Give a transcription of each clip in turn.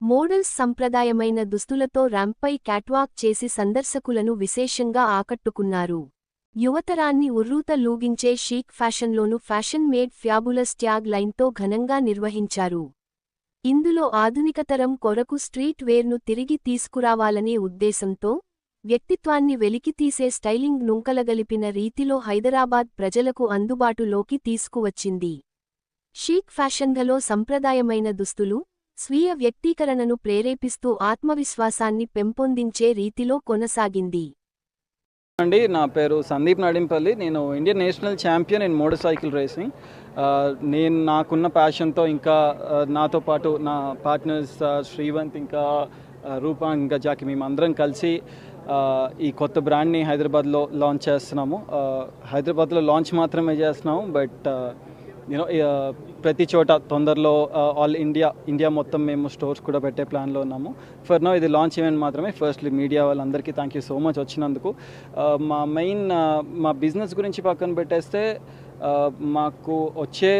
Models సంప్రదాయమైన దుస్తులతో ర్యాంప్పై catwalk చేసి సందర్శకులను విశేషంగా ఆకట్టుకున్నారు. యువతరాన్ని ఉర్రూత లూగించే షీక్ ఫ్యాషన్లోను ఫ్యాషన్ మేడ్ ఫ్యాబులస్ ట్యాగ్ లైన్తో ఘనంగా నిర్వహించారు. ఇందులో ఆధునికతరం కొరకు స్ట్రీట్ వేర్ను తిరిగి తీసుకురావాలనే ఉద్దేశంతో వ్యక్తిత్వాన్ని వెలికితీసే స్టైలింగ్ నుంకలగలిపిన రీతిలో హైదరాబాద్ ప్రజలకు అందుబాటులోకి తీసుకువచ్చింది. షీక్ ఫ్యాషన్లలో సంప్రదాయమైన దుస్తులు స్వీయ వ్యక్తీకరణను ప్రేరేపిస్తూ ఆత్మవిశ్వాసాన్ని పెంపొందించే రీతిలో కొనసాగింది. అండి నా పేరు సందీప్ నడింపల్లి. నేను Indian national champion in motorcycle racing. నేను నాకున్న ప్యాషన్తో ఇంకా నాతో పాటు నా పార్ట్నర్స్ శ్రీవంత్ ఇంకా రూపా ఇంకా జాకి మేము అందరం కలిసి ఈ కొత్త బ్రాండ్ని హైదరాబాద్లో లాంచ్ చేస్తున్నాము. హైదరాబాద్లో లాంచ్ మాత్రమే చేస్తున్నాము బట్ యూనో ప్రతి చోట తొందరలో ఆల్ ఇండియా ఇండియా మొత్తం మేము స్టోర్స్ కూడా పెట్టే ప్లాన్లో ఉన్నాము. ఫర్ నో ఇది లాంచ్ ఈవెంట్ మాత్రమే. ఫస్ట్లీ మీడియా వాళ్ళందరికీ థ్యాంక్ యూ సో మచ్ వచ్చినందుకు. Uh, మా మెయిన్ uh, మా బిజినెస్ గురించి పక్కన పెట్టేస్తే uh, మాకు వచ్చే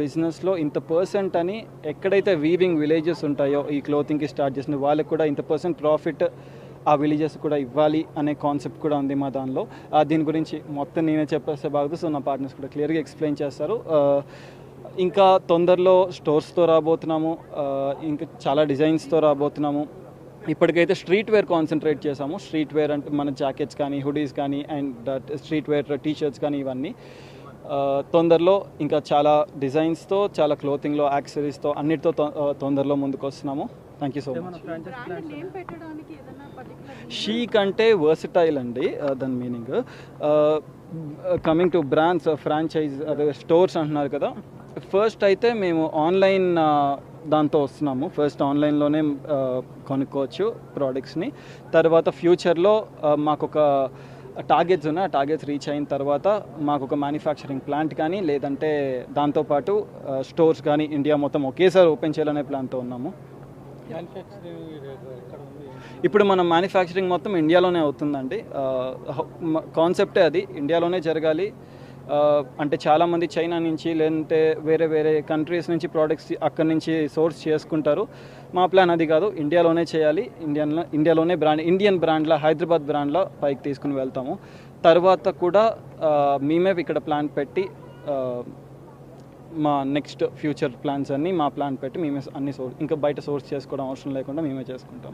బిజినెస్లో ఇంత పర్సెంట్ అని ఎక్కడైతే వీవింగ్ విలేజెస్ ఉంటాయో ఈ క్లోతింగ్కి స్టార్ట్ చేసిన వాళ్ళకి కూడా ఇంత పర్సెంట్ ప్రాఫిట్ ఆ విలేజెస్ కూడా ఇవ్వాలి అనే కాన్సెప్ట్ కూడా ఉంది మా దానిలో. దీని గురించి మొత్తం నేనే చెప్పేస్తే బాగుంది సో నా పార్ట్నర్స్ కూడా క్లియర్గా ఎక్స్ప్లెయిన్ చేస్తారు. ఇంకా తొందరలో స్టోర్స్తో రాబోతున్నాము. ఇంకా చాలా డిజైన్స్తో రాబోతున్నాము. ఇప్పటికైతే స్ట్రీట్ వేర్ కాన్సన్ట్రేట్ చేసాము స్ట్రీట్ వేర్ అంటే మన జాకెట్స్ కానీ హుడీస్ కానీ అండ్ స్ట్రీట్ వేర్ టీషర్ట్స్ కానీ ఇవన్నీ. తొందరలో ఇంకా చాలా డిజైన్స్తో చాలా క్లోతింగ్లో యాక్సరీస్తో అన్నిటితో తొందరలో ముందుకు వస్తున్నాము thank you so much chic అంటే వర్సిటైల్ అండి దాని meaning. Coming to brands franchise అదే స్టోర్స్ అంటున్నారు కదా. ఫస్ట్ అయితే మేము ఆన్లైన్ దాంతో వస్తున్నాము. ఫస్ట్ ఆన్లైన్లోనే కొనుక్కోవచ్చు ప్రోడక్ట్స్ని తర్వాత ఫ్యూచర్లో మాకు ఒక టార్గెట్స్ ఉన్నాయి ఆ టార్గెట్స్ రీచ్ అయిన తర్వాత మాకు ఒక మ్యానుఫ్యాక్చరింగ్ ప్లాంట్ కానీ లేదంటే దాంతోపాటు స్టోర్స్ కానీ ఇండియా మొత్తం ఒకేసారి ఓపెన్ చేయాలనే ప్లాన్తో ఉన్నాము. ఇప్పుడు మన మ్యానుఫ్యాక్చరింగ్ మొత్తం ఇండియాలోనే అవుతుందండి. కాన్సెప్టే అది. ఇండియాలోనే జరగాలి. అంటే చాలామంది చైనా నుంచి లేదంటే వేరే వేరే కంట్రీస్ నుంచి ప్రోడక్ట్స్ అక్కడి నుంచి సోర్స్ చేసుకుంటారు. మా ప్లాన్ అది కాదు. ఇండియాలోనే చేయాలి. ఇండియన్లో ఇండియాలోనే బ్రాండ్ ఇండియన్ బ్రాండ్లో హైదరాబాద్ బ్రాండ్లో పైకి తీసుకుని వెళ్తాము. తర్వాత కూడా మేమే ఇక్కడ ప్లాన్ పెట్టి మా నెక్స్ట్ ఫ్యూచర్ ప్లాన్స్ అన్నీ మా ప్లాన్ పెట్టి మేమే అన్ని సోర్స్ ఇంకా బయట సోర్స్ చేసుకోవడం అవసరం లేకుండా మేమే చేసుకుంటాం.